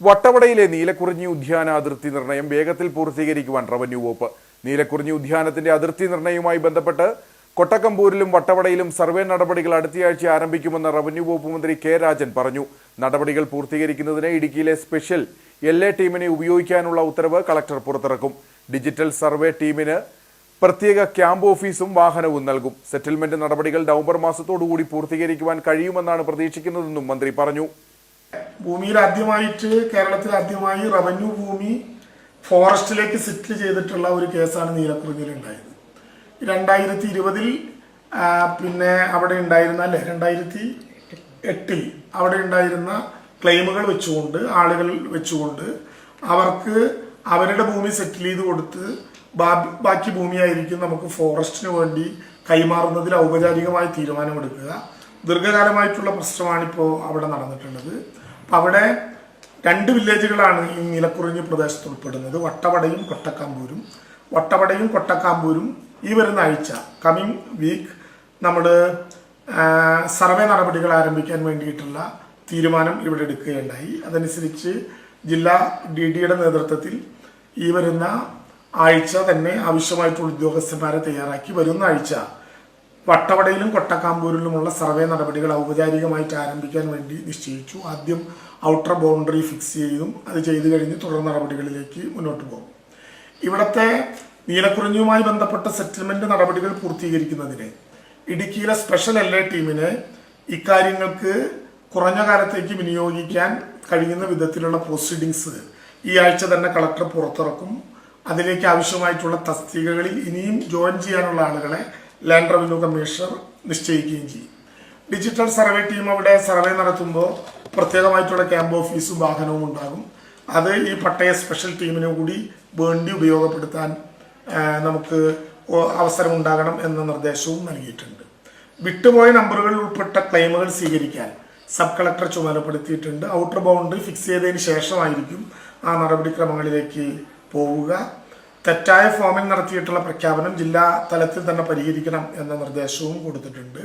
വട്ടവടയിലെ നീലക്കുറിഞ്ഞി ഉദ്യാന അതിർത്തി നിർണയം വേഗത്തിൽ പൂർത്തീകരിക്കുവാൻ റവന്യൂ വകുപ്പ്. നീലക്കുറിഞ്ഞി ഉദ്യാനത്തിന്റെ അതിർത്തി നിർണയവുമായി ബന്ധപ്പെട്ട് കൊട്ടക്കമ്പൂരിലും വട്ടവടയിലും സർവേ നടപടികൾ അടുത്തയാഴ്ച ആരംഭിക്കുമെന്ന് റവന്യൂ വകുപ്പ് മന്ത്രി കെ രാജൻ പറഞ്ഞു. നടപടികൾ പൂർത്തീകരിക്കുന്നതിന് ഇടുക്കിയിലെ സ്പെഷ്യൽ എൽ എ ടീമിനെ ഉപയോഗിക്കാനുള്ള ഉത്തരവ് കളക്ടർ പുറത്തിറക്കും. ഡിജിറ്റൽ സർവേ ടീമിന് പ്രത്യേക ക്യാമ്പ് ഓഫീസും വാഹനവും നൽകും. സെറ്റിൽമെന്റ് നടപടികൾ നവംബർ മാസത്തോടുകൂടി പൂർത്തീകരിക്കുവാൻ കഴിയുമെന്നാണ് പ്രതീക്ഷിക്കുന്നതെന്നും മന്ത്രി പറഞ്ഞു. ഭൂമിയിൽ ആദ്യമായിട്ട് കേരളത്തിൽ ആദ്യമായി റവന്യൂ ഭൂമി ഫോറസ്റ്റിലേക്ക് സെറ്റിൽ ചെയ്തിട്ടുള്ള ഒരു കേസാണ് നീലക്കുറിഞ്ഞിൽ ഉണ്ടായത്. രണ്ടായിരത്തി ഇരുപതിൽ പിന്നെ അവിടെ ഉണ്ടായിരുന്ന അല്ലെ? രണ്ടായിരത്തി എട്ടിൽ അവിടെ ഉണ്ടായിരുന്ന ക്ലെയിമുകൾ വെച്ചുകൊണ്ട് ആളുകൾ വെച്ചുകൊണ്ട് അവർക്ക് അവരുടെ ഭൂമി സെറ്റിൽ ചെയ്ത് കൊടുത്ത് ബാക്കി ഭൂമിയായിരിക്കും നമുക്ക് ഫോറസ്റ്റിന് വേണ്ടി കൈമാറുന്നതിൽ ഔപചാരികമായ തീരുമാനമെടുക്കുക. ദീർഘകാലമായിട്ടുള്ള പ്രശ്നമാണിപ്പോൾ അവിടെ നടന്നിട്ടുള്ളത്. അപ്പം അവിടെ രണ്ട് വില്ലേജുകളാണ് ഈ നിലക്കുറിഞ്ഞി പ്രദേശത്ത് ഉൾപ്പെടുന്നത്. വട്ടവടയും കൊട്ടക്കാമ്പൂരും. വട്ടവടയും കൊട്ടക്കാമ്പൂരും ഈ വരുന്ന ആഴ്ച കമ്മിങ് വീക്ക് നമ്മൾ സർവേ നടപടികൾ ആരംഭിക്കാൻ വേണ്ടിയിട്ടുള്ള തീരുമാനം ഇവിടെ എടുക്കുകയുണ്ടായി. അതനുസരിച്ച് ജില്ലാ ഡി ഡിയുടെ നേതൃത്വത്തിൽ ഈ വരുന്ന ആഴ്ച തന്നെ ആവശ്യമായിട്ടുള്ള ഉദ്യോഗസ്ഥന്മാരെ തയ്യാറാക്കി. വരുന്ന ആഴ്ച വട്ടവടയിലും കൊട്ടക്കാമ്പൂരിലുമുള്ള സർവേ നടപടികൾ ഔപചാരികമായിട്ട് ആരംഭിക്കാൻ വേണ്ടി നിശ്ചയിച്ചു. ആദ്യം ഔട്ടർ ബൗണ്ടറി ഫിക്സ് ചെയ്തും അത് ചെയ്തു കഴിഞ്ഞ് തുടർ നടപടികളിലേക്ക് മുന്നോട്ട് പോകും. ഇവിടുത്തെ നീലക്കുറിഞ്ഞുമായി ബന്ധപ്പെട്ട സെറ്റിൽമെന്റ് നടപടികൾ പൂർത്തീകരിക്കുന്നതിന് ഇടുക്കിയിലെ സ്പെഷ്യൽ എൽ എ ടീമിനെ ഇക്കാര്യങ്ങൾക്ക് കുറഞ്ഞ കാലത്തേക്ക് വിനിയോഗിക്കാൻ കഴിയുന്ന വിധത്തിലുള്ള പ്രൊസീഡിങ്സ് ഈ ആഴ്ച തന്നെ കളക്ടർ പുറത്തിറക്കും. അതിലേക്ക് ആവശ്യമായിട്ടുള്ള തസ്തികകളിൽ ഇനിയും ജോയിൻ ചെയ്യാനുള്ള ആളുകളെ ലാൻഡ് റവന്യൂ കമ്മീഷണർ നിശ്ചയിക്കുകയും ചെയ്യും. ഡിജിറ്റൽ സർവേ ടീം അവിടെ സർവേ നടത്തുമ്പോൾ പ്രത്യേകമായിട്ടുള്ള ക്യാമ്പ് ഓഫീസും വാഹനവും ഉണ്ടാകും. അത് ഈ പട്ടയ സ്പെഷ്യൽ ടീമിനെ കൂടി വേണ്ടി ഉപയോഗപ്പെടുത്താൻ നമുക്ക് അവസരം ഉണ്ടാകണം എന്ന നിർദ്ദേശവും നൽകിയിട്ടുണ്ട്. വിട്ടുപോയ നമ്പറുകളിൽ ഉൾപ്പെട്ട ക്ലെയിമുകൾ സ്വീകരിക്കാൻ സബ് കളക്ടർ ചുമതലപ്പെടുത്തിയിട്ടുണ്ട്. ഔട്ടർ ബൗണ്ടറി ഫിക്സ് ചെയ്തതിന് ശേഷമായിരിക്കും ആ നടപടിക്രമങ്ങളിലേക്ക് പോവുക. തെറ്റായ ഫോമിൽ നടത്തിയിട്ടുള്ള പ്രഖ്യാപനം ജില്ലാ തലത്തിൽ തന്നെ പരിഹരിക്കണം എന്ന നിർദ്ദേശവും കൊടുത്തിട്ടുണ്ട്.